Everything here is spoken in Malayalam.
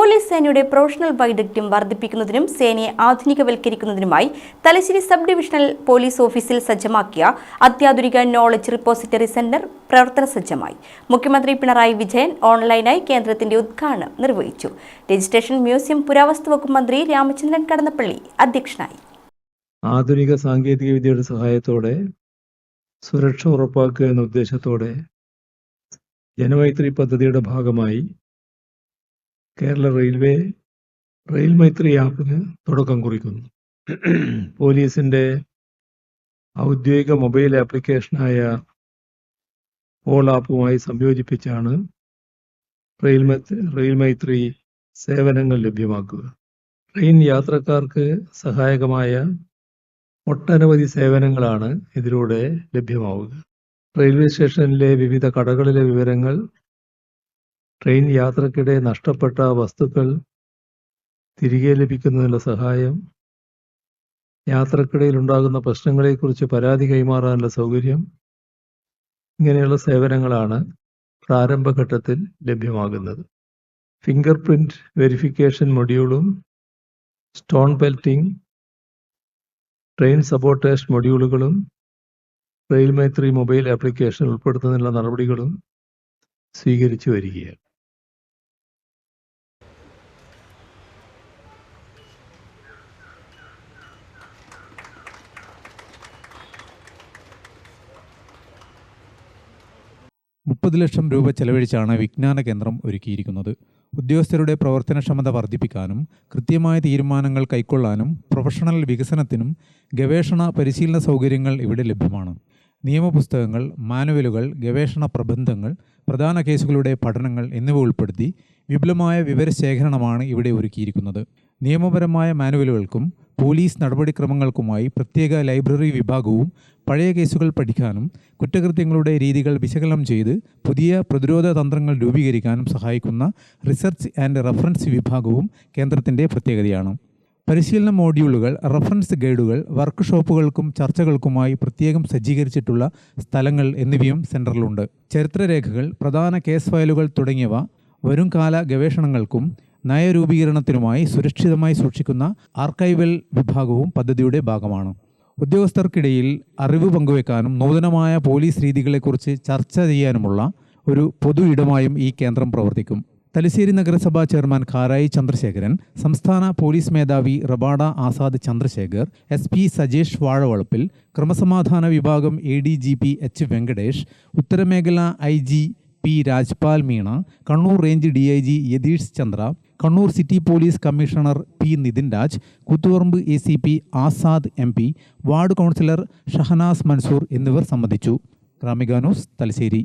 പോലീസ് സേനയുടെ പ്രൊഫഷണൽ വൈദഗ്ധ്യം വർദ്ധിപ്പിക്കുന്നതിനും സേനയെ ആധുനികവൽക്കരിക്കുന്നതിനുമായി തലശ്ശേരി സബ് ഡിവിഷണൽ പോലീസ് ഓഫീസിൽ സജ്ജമാക്കിയ അത്യാധുനിക നോളജ് റിപ്പോസിറ്ററി സെന്റർ പ്രവർത്തന സജ്ജമായി. മുഖ്യമന്ത്രി പിണറായി വിജയൻ ഓൺലൈനായി കേന്ദ്രത്തിന്റെ ഉദ്ഘാടനം നിർവഹിച്ചു. രജിസ്ട്രേഷൻ മ്യൂസിയം പുരാവസ്തു വകുപ്പ് മന്ത്രി രാമചന്ദ്രൻ കടന്നപ്പള്ളി അധ്യക്ഷനായി. ആധുനിക സാങ്കേതിക വിദ്യയുടെ സഹായത്തോടെ സുരക്ഷ ഉറപ്പാക്കുക എന്ന ഉദ്ദേശത്തോടെ ജനമൈത്രി പദ്ധതിയുടെ ഭാഗമായി കേരള റെയിൽവേ റെയിൽ മൈത്രി ആപ്പിന് തുടക്കം കുറിക്കുന്നു. പോലീസിന്റെ ഔദ്യോഗിക മൊബൈൽ ആപ്ലിക്കേഷനായ പോൾ ആപ്പുമായി സംയോജിപ്പിച്ചാണ് റെയിൽ റെയിൽ മൈത്രി സേവനങ്ങൾ ലഭ്യമാക്കുക. ട്രെയിൻ യാത്രക്കാർക്ക് സഹായകമായ ഒട്ടനവധി സേവനങ്ങളാണ് ഇതിലൂടെ ലഭ്യമാവുക. റെയിൽവേ സ്റ്റേഷനിലെ വിവിധ കടകളിലെ വിവരങ്ങൾ ട്രെയിൻ യാത്രക്കിടെ നഷ്ടപ്പെട്ട വസ്തുക്കൾ തിരികെ ലഭിക്കുന്നതിനുള്ള സഹായം യാത്രക്കിടയിൽ ഉണ്ടാകുന്ന പ്രശ്നങ്ങളെക്കുറിച്ച് പരാതി കൈമാറാനുള്ള സൗകര്യം ഇങ്ങനെയുള്ള സേവനങ്ങളാണ് പ്രാരംഭഘട്ടത്തിൽ ലഭ്യമാകുന്നത്. ഫിംഗർ പ്രിന്റ് വെരിഫിക്കേഷൻ മൊഡ്യൂളും സ്റ്റോൺ ബെൽറ്റിംഗ് ട്രെയിൻ സപ്പോർട്ടേഷൻ മൊഡ്യൂളുകളും റെയിൽ മൈത്രി മൊബൈൽ ആപ്ലിക്കേഷൻ ഉൾപ്പെടുത്തുന്നതിനുള്ള നടപടികളും സ്വീകരിച്ചു വരികയാണ്. മുപ്പത് ലക്ഷം രൂപ ചെലവഴിച്ചാണ് വിജ്ഞാന കേന്ദ്രം ഒരുക്കിയിരിക്കുന്നത്. ഉദ്യോഗസ്ഥരുടെ പ്രവർത്തനക്ഷമത വർദ്ധിപ്പിക്കാനും കൃത്യമായ തീരുമാനങ്ങൾ കൈക്കൊള്ളാനും പ്രൊഫഷണൽ വികസനത്തിനും ഗവേഷണ പരിശീലന സൗകര്യങ്ങൾ ഇവിടെ ലഭ്യമാണ്. നിയമപുസ്തകങ്ങൾ മാനുവലുകൾ ഗവേഷണ പ്രബന്ധങ്ങൾ പ്രധാന കേസുകളുടെ പഠനങ്ങൾ എന്നിവ ഉൾപ്പെടുത്തി വിപുലമായ വിവരശേഖരണമാണ് ഇവിടെ ഒരുക്കിയിരിക്കുന്നത്. നിയമപരമായ മാനുവലുകൾക്കും പോലീസ് നടപടിക്രമങ്ങൾക്കുമായി പ്രത്യേക ലൈബ്രറി വിഭാഗവും പഴയ കേസുകൾ പഠിക്കാനും കുറ്റകൃത്യങ്ങളുടെ രീതികൾ വിശകലനം ചെയ്ത് പുതിയ പ്രതിരോധ തന്ത്രങ്ങൾ രൂപീകരിക്കാനും സഹായിക്കുന്ന റിസർച്ച് ആൻഡ് റഫറൻസ് വിഭാഗവും കേന്ദ്രത്തിന്റെ പ്രത്യേകതയാണ്. പരിശീലന മോഡ്യൂളുകൾ റഫറൻസ് ഗൈഡുകൾ വർക്ക്ഷോപ്പുകൾക്കും ചർച്ചകൾക്കുമായി പ്രത്യേകം സജ്ജീകരിച്ചിട്ടുള്ള സ്ഥലങ്ങൾ എന്നിവയും സെന്ററിലുണ്ട് ചരിത്രരേഖകൾ പ്രധാന കേസ് ഫയലുകൾ തുടങ്ങിയവ വരുംകാല ഗവേഷണങ്ങൾക്കും നയരൂപീകരണത്തിനുമായി സുരക്ഷിതമായി സൂക്ഷിക്കുന്ന ആർക്കൈവൽ വിഭാഗവും പദ്ധതിയുടെ ഭാഗമാണ്. ഉദ്യോഗസ്ഥർക്കിടയിൽ അറിവ് പങ്കുവെക്കാനും നൂതനമായ പോലീസ് രീതികളെക്കുറിച്ച് ചർച്ച ചെയ്യാനുമുള്ള ഒരു പൊതു ഇടമായും ഈ കേന്ദ്രം പ്രവർത്തിക്കും. തലശ്ശേരി നഗരസഭാ ചെയർമാൻ കാരായി ചന്ദ്രശേഖരൻ സംസ്ഥാന പോലീസ് മേധാവി റബാഡ ആസാദ് ചന്ദ്രശേഖർ എസ് പി സജേഷ് വാഴവളപ്പിൽ ക്രമസമാധാന വിഭാഗം A D G P H Venkatesh ഉത്തരമേഖല I G P Rajpal Meena Kannur range D I G Yathish Chandra Kannur city police commissioner P Nithin Raj Koothuparamba A C P Azad M P ward councillor Shahanas Mansoor എന്നിവർ സംബന്ധിച്ചു. റാമിഗാനൂസ് തലശ്ശേരി.